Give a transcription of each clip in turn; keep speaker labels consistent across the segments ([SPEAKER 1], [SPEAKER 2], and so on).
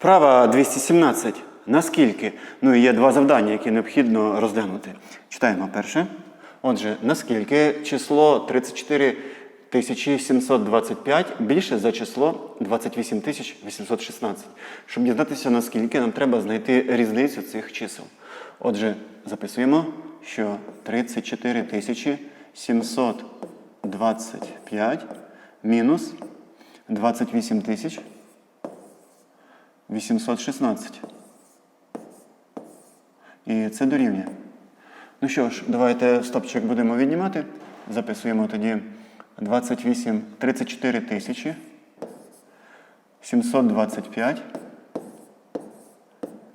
[SPEAKER 1] Вправа 217. Наскільки? Ну і є два завдання, які необхідно розглянути. Читаємо перше. Отже, наскільки число 34 725 більше за число 28 816. Щоб дізнатися, наскільки нам треба знайти різницю цих чисел. Отже, записуємо, що 34 725 мінус 28 тисяч 816. І це дорівнює. Ну що ж, давайте стопчик будемо віднімати. Записуємо тоді 28, 34 тисячі 725.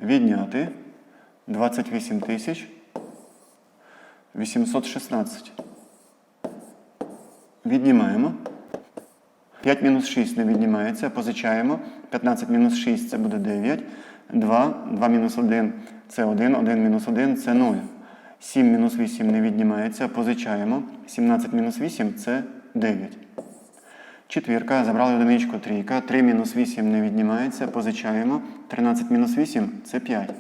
[SPEAKER 1] Відняти 28 тисяч 816. Віднімаємо. 5 мінус 6 не віднімається, позичаємо. 15 мінус 6 це буде 9. 2, 2 мінус 1 це 1, 1 мінус 1 це 0. 7 мінус 8 не віднімається, позичаємо. 17 мінус 8 це 9. Четвірка, забрали одиничку, трійка. 3 мінус 8 не віднімається, позичаємо. 13 мінус 8 це 5.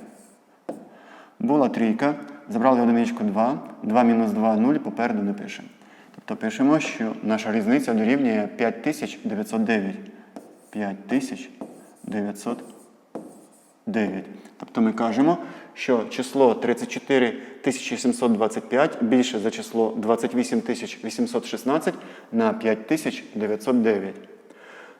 [SPEAKER 1] Була трійка, забрали одиничку 2, 2 мінус 2 0, попереду не пишемо. Тобто пишемо, що наша різниця дорівнює 5909. 5909. Тобто ми кажемо, що число 34 725 більше за число 28 816 на 5909.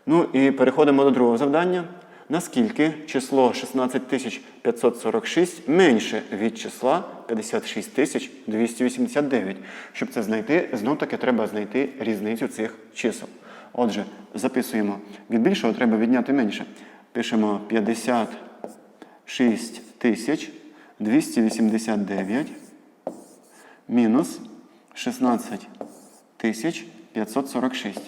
[SPEAKER 1] Ну і переходимо до другого завдання. Наскільки число 16546 менше від числа 56289? Щоб це знайти, знов таки треба знайти різницю цих чисел. Отже, записуємо. Від більшого треба відняти менше. Пишемо 56 тисяч 289 мінус 16 тисяч 546.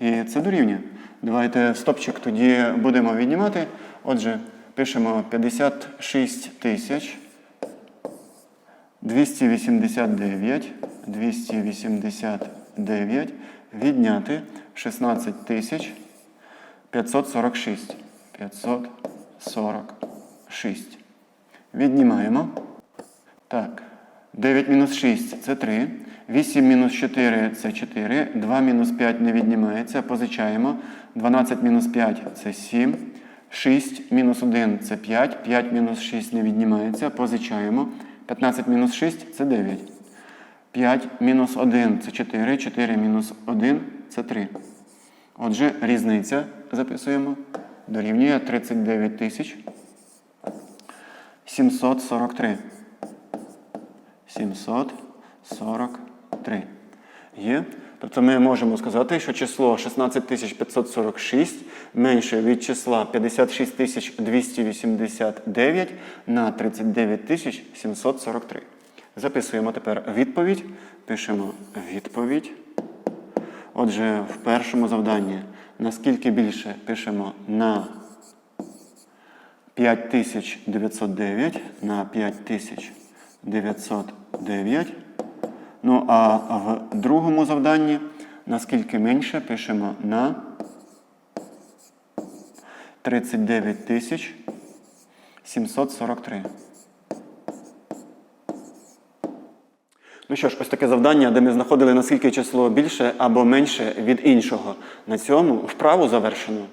[SPEAKER 1] І це дорівнює. Давайте стопчик тоді будемо віднімати. Отже, пишемо 56 тисяч 289, 289 відняти 16 тисяч 546. 546. Віднімаємо. Так. 9 мінус 6 це 3. 8 мінус 4 це 4. 2 мінус 5 не віднімається. Позичаємо. 12 мінус 5 це 7. 6 мінус 1 це 5. 5 мінус 6 не віднімається. Позичаємо. 15 мінус 6 це 9. 5 мінус 1 це 4. 4 мінус 1 це 3. Отже, різниця записуємо. Дорівнює 39 тисяч 743. 743. Є. Тобто ми можемо сказати, що число 16546 менше від числа 56289 на 39743. Записуємо тепер відповідь. Пишемо відповідь. Отже, в першому завданні наскільки більше пишемо на 5909 на 5909. Ну, а в другому завданні наскільки менше пишемо на 39 743. Ну що ж, ось таке завдання, де ми знаходили наскільки число більше або менше від іншого. На цьому вправу завершено.